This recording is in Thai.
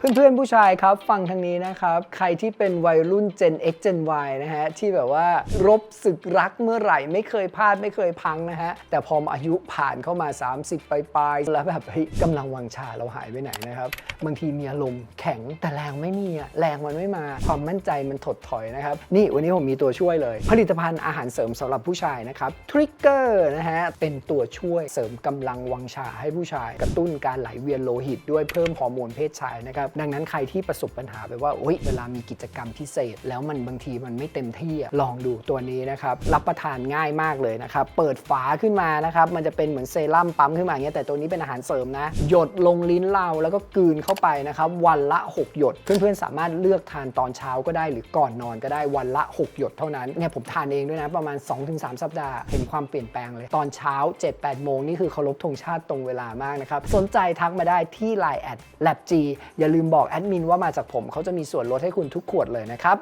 เพื่อนๆ ผู้ชายครับ ฟังทางนี้นะครับ ใครที่เป็นวัยรุ่น Gen X Gen Y นะฮะ ที่แบบว่ารบศึกรักเมื่อไหร่ไม่เคยพลาดไม่เคยพังนะฮะ แต่พออายุผ่านเข้ามา 30 ปลายๆ แล้วแบบเฮ้ยกำลังวังชาเราหายไปไหนนะครับ บางทีมีอารมณ์แข็งแต่แรงไม่มีอะแรงมันไม่มา ความมั่นใจมันถดถอยนะครับ นี่วันนี้ผมมีตัวช่วยเลย ผลิตภัณฑ์อาหารเสริมสำหรับผู้ชายนะครับทริกเกอร์นะฮะเป็นตัวช่วยเสริมกำลังวังชาให้ผู้ชาย กระตุ้นการไหลเวียนโลหิตด้วยเพิ่มฮอร์โมนเพศชายนะครับดังนั้นใครที่ประสบปัญหาไปว่าโอ๊ยเวลามีกิจกรรมพิเศษ แล้วมันบางทีมันไม่เต็มที่ลองดูตัวนี้นะครับรับประทานง่ายมากเลยนะครับเปิดฝาขึ้นมานะครับมันจะเป็นเหมือนเซรั่มปั๊มขึ้นมาอย่างเงี้ยแต่ตัวนี้เป็นอาหารเสริมนะ หยดลงลิ้นเราแล้วก็กลืนเข้าไปนะครับวันละ 6 หยด เพื่อนๆสามารถเลือกทานตอนเช้าก็ได้หรือก่อนนอนก็ได้วันละ 6 หยดเท่านั้นเนี่ยผมทานเองด้วยนะประมาณ 2-3 สัปดาห์เห็นความเปลี่ยนแปลงเลย ตอนเช้า 7-8 โมงนี่คือเคารพธงชาติตรงเวลามากนะครับสนใจทักมาได้ที่ Line แอด lab g อย่าลืมบอกแอดมินว่ามาจากผมเขาจะมีส่วนลดให้คุณทุกขวดเลยนะครับ